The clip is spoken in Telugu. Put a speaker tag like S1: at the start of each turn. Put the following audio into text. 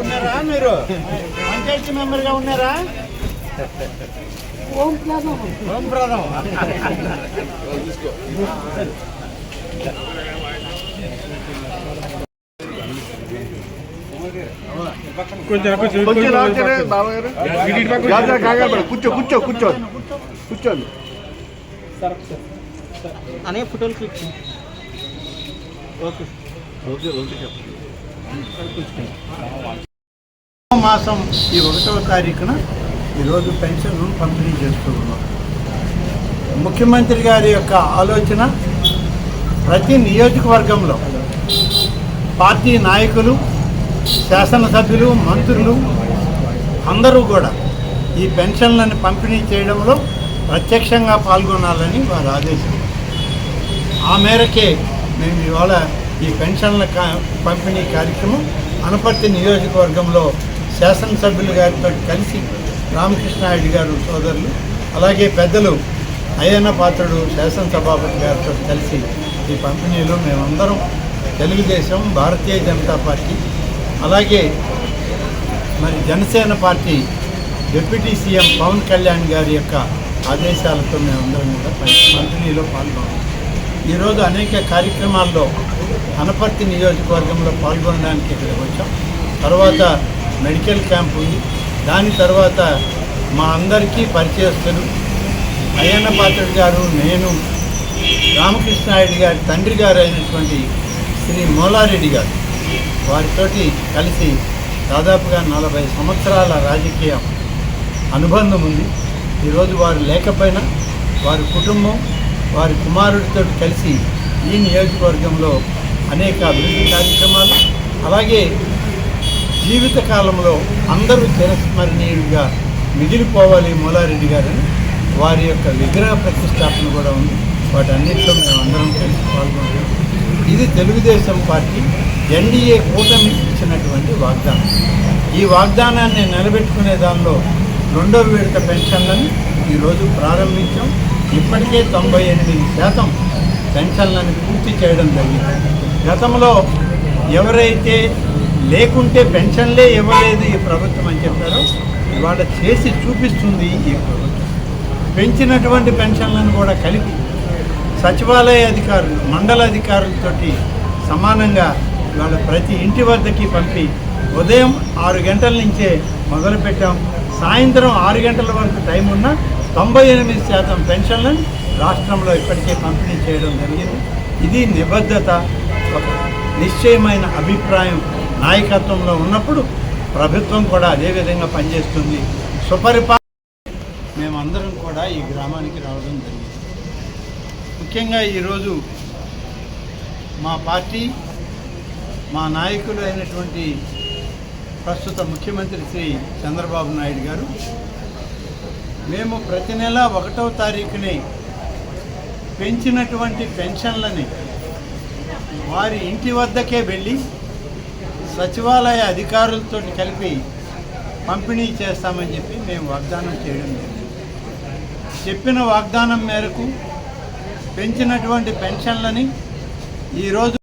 S1: ఉన్నారా మీరు? పంచాయతీ మెంబర్గా ఉన్నారా? ఓం ప్రదం
S2: కొంచెం కొంచెం.
S3: కూర్చో కూర్చో కూర్చో కూర్చోండి.
S1: అనే ఫోటోలు క్లిక్ ఓకే. మాసం ఈ ఒకటవ తారీఖున ఈరోజు పెన్షన్ పంపిణీ చేస్తూ ఉన్నాం. ముఖ్యమంత్రి గారి యొక్క ఆలోచన ప్రతి నియోజకవర్గంలో పార్టీ నాయకులు శాసనసభ్యులు మంత్రులు అందరూ కూడా ఈ పెన్షన్లను పంపిణీ చేయడంలో ప్రత్యక్షంగా పాల్గొనాలని వారి ఆదేశం ఆ మేరకే మేము ఇవాళ ఈ పెన్షన్ల కా- పంపిణీ కార్యక్రమం అనపర్తి నియోజకవర్గంలో శాసనసభ్యులు గారితో కలిసి రామకృష్ణారెడ్డి గారు సోదరులు అలాగే పెద్దలు అయ్యన్న పాత్రుడు శాసనసభాపతి గారితో కలిసి ఈ పంపిణీలో మేమందరం తెలుగుదేశం భారతీయ జనతా పార్టీ అలాగే మరి Janasena party deputy CM Pawan Kalyan గారి యొక్క ఆదేశాలతో మేమందరం కూడా పంపిణీలో పాల్గొన్నాం. ఈరోజు అనేక కార్యక్రమాల్లో అనపర్తి నియోజకవర్గంలో పాల్గొనడానికి ఇక్కడికి వచ్చాం. తర్వాత మెడికల్ క్యాంప్ ఉంది. దాని తర్వాత మా అందరికీ పరిచయస్తులు అయ్యన్న పాత్రుడు గారు నేను రామకృష్ణారెడ్డి గారి తండ్రి గారు అయినటువంటి శ్రీ మోలారెడ్డి గారు. వారితోటి కలిసి దాదాపుగా నలభై సంవత్సరాల రాజకీయ అనుబంధం ఉంది. ఈరోజు వారు లేకపోయినా వారి కుటుంబం వారి కుమారుడితో కలిసి ఈ నియోజకవర్గంలో అనేక అభివృద్ధి కార్యక్రమాలు అలాగే జీవితకాలంలో అందరూ చిరస్మరణీయుడిగా మిగిలిపోవాలి మూలారెడ్డి గారని వారి యొక్క విగ్రహ ప్రతిష్టాపన కూడా ఉంది. వాటన్నింటిలో మేము అందరం కలిసి పాల్గొంటాం ఇది తెలుగుదేశం పార్టీ ఎన్డీఏ కూటమి ఇచ్చినటువంటి వాగ్దానం. ఈ వాగ్దానాన్ని నిలబెట్టుకునే దానిలో రెండో విడత పెన్షన్లను ఈరోజు ప్రారంభించాం. ఇప్పటికే తొంభై ఎనిమిది శాతం పెన్షన్లను పూర్తి చేయడం జరిగింది. గతంలో ఎవరైతే లేకుంటే పెన్షన్లే ఇవ్వలేదు ఈ ప్రభుత్వం అని చెప్పారో ఇవాళ చేసి చూపిస్తుంది ఈ ప్రభుత్వం. పెంచినటువంటి పెన్షన్లను కూడా కలిపి సచివాలయ అధికారులు మండల అధికారులతోటి సమానంగా ఇవాళ ప్రతి ఇంటి వద్దకి పంపి ఉదయం ఆరు గంటల నుంచే మొదలుపెట్టాం. సాయంత్రం ఆరు గంటల వరకు టైం ఉన్న తొంభై ఎనిమిది శాతం పెన్షన్లను రాష్ట్రంలో ఇప్పటికే పంపిణీ చేయడం జరిగింది. ఇది నిబద్ధత ఒక నిశ్చయమైన అభిప్రాయం నాయకత్వంలో ఉన్నప్పుడు ప్రభుత్వం కూడా అదే విధంగా పనిచేస్తుంది. సుపరిపా మేమందరం కూడా ఈ గ్రామానికి రావడం జరిగింది. ముఖ్యంగా ఈరోజు మా పార్టీ మా నాయకులు అయినటువంటి ప్రస్తుత ముఖ్యమంత్రి శ్రీ చంద్రబాబు నాయుడు గారు మేము ప్రతి నెల ఒకటవ తారీఖుని పెంచినటువంటి పెన్షన్లని వారి ఇంటి వద్దకే వెళ్ళి సచివాలయ అధికారులతో కలిపి పంపిణీ చేస్తామని చెప్పి మేము వాగ్దానం చేయడం జరిగింది. చెప్పిన వాగ్దానం మేరకు పెంచినటువంటి పెన్షన్లని ఈరోజు